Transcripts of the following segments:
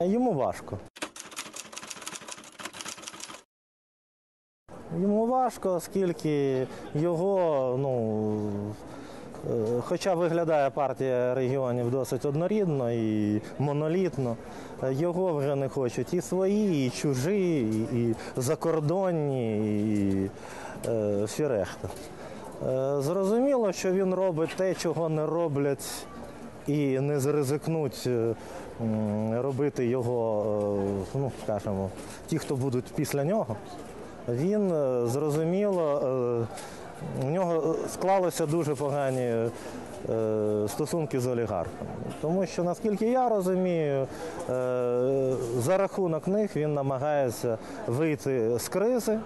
Йому важко. Йому важко, оскільки його, ну, хоча виглядає партія регіонів досить однорідно і монолітно, е, його вже не хочуть і свої, і чужі, і, закордонні, і е, всі решта. Е, Зрозуміло, що він робить те, чого не роблять і не зризикнуть е, робити його, е, ну скажімо, ті, хто будуть після нього. Він е, зрозуміло, е, у нього склалися дуже погані е, стосунки з олігархами. Тому що, наскільки я розумію, е, за рахунок них він намагається вийти з кризи.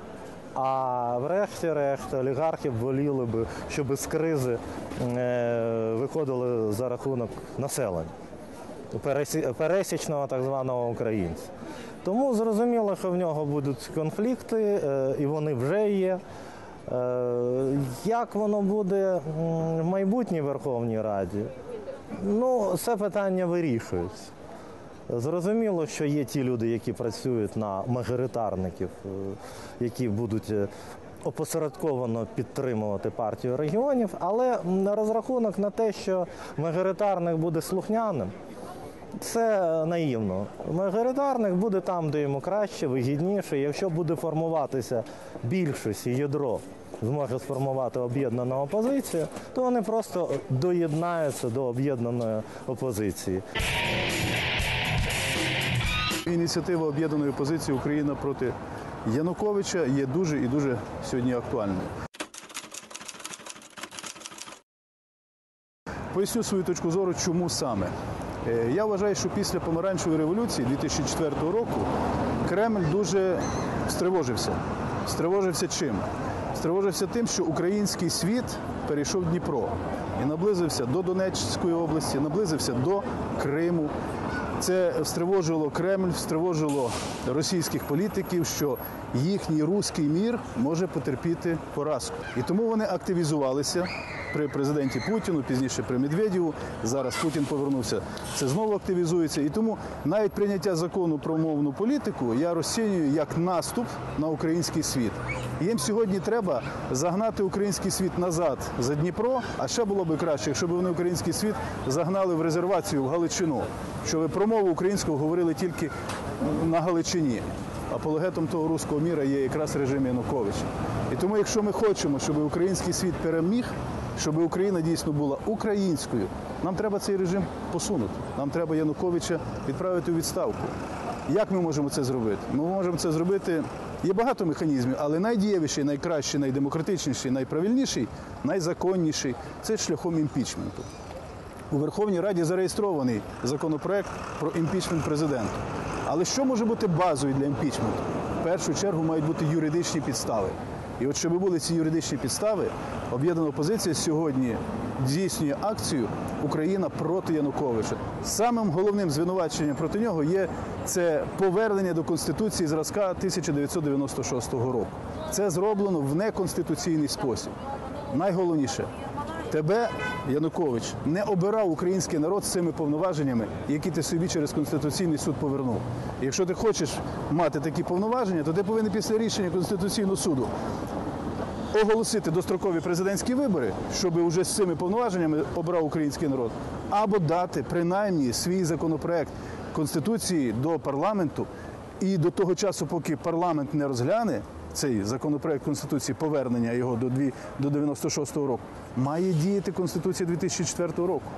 А врешті-решт олігархи воліли би, щоб з кризи е, виходили за рахунок населення, пересічного так званого українця. Тому зрозуміло, що в нього будуть конфлікти, е, і вони вже є. Е, Як воно буде в майбутній Верховній Раді? Ну, це питання вирішується. Зрозуміло, що є ті люди, які працюють на мажоритарників, е, які будуть опосередковано підтримувати партію регіонів, але розрахунок на те, що мажоритарник буде слухняним, це наївно. Мажоритарник буде там, де йому краще, вигідніше. Якщо буде формуватися більшість і ядро зможе сформувати об'єднану опозицію, то вони просто доєднаються до об'єднаної опозиції. Ініціатива об'єднаної опозиції Україна проти Януковича є дуже і дуже сьогодні актуальною. Поясню свою точку зору, чому саме. Е, Я вважаю, що після помаранчевої революції 2004 року Кремль дуже стривожився. Стривожився чим? Стривожився тим, що український світ перейшов Дніпро і наблизився до Донецької області, наблизився до Криму. Це стривожило Кремль, стривожило російських політиків, що їхній руський мір може потерпіти поразку. І тому вони активізувалися при президенті Путіну, пізніше при Медведєву. Зараз Путін повернувся. Це знову активізується. І тому навіть прийняття закону про мовну політику я розцінюю як наступ на український світ. Їм сьогодні треба загнати український світ назад за Дніпро. А ще було б краще, якщо б вони український світ загнали в резервацію в Галичину, щоб про мову українську говорили тільки на Галичині. Апологетом того руського міра є якраз режим Януковича. І тому, якщо ми хочемо, щоб український світ переміг, щоб Україна дійсно була українською, нам треба цей режим посунути. Нам треба Януковича відправити у відставку. Як ми можемо це зробити? Ми можемо це зробити. Є багато механізмів, але найдієвіший, найкращий, найдемократичніший, найправильніший, найзаконніший це шляхом імпічменту. У Верховній Раді зареєстрований законопроект про імпічмент президента. Але що може бути базою для імпічменту? В першу чергу мають бути юридичні підстави. І от щоб були ці юридичні підстави, об'єднана опозиція сьогодні здійснює акцію Україна проти Януковича. Самим головним звинуваченням проти нього є це повернення до конституції зразка 1996 року. Це зроблено в неконституційний спосіб. Найголовніше тебе, Янукович, не обирав український народ з цими повноваженнями, які ти собі через Конституційний суд повернув. І якщо ти хочеш мати такі повноваження, то ти повинен після рішення Конституційного суду оголосити дострокові президентські вибори, щоб уже з цими повноваженнями обрав український народ, або дати принаймні свій законопроект Конституції до парламенту, і до того часу, поки парламент не розгляне цей законопроект Конституції, повернення його до дві- до 96-го року, має діяти Конституція 2004 року.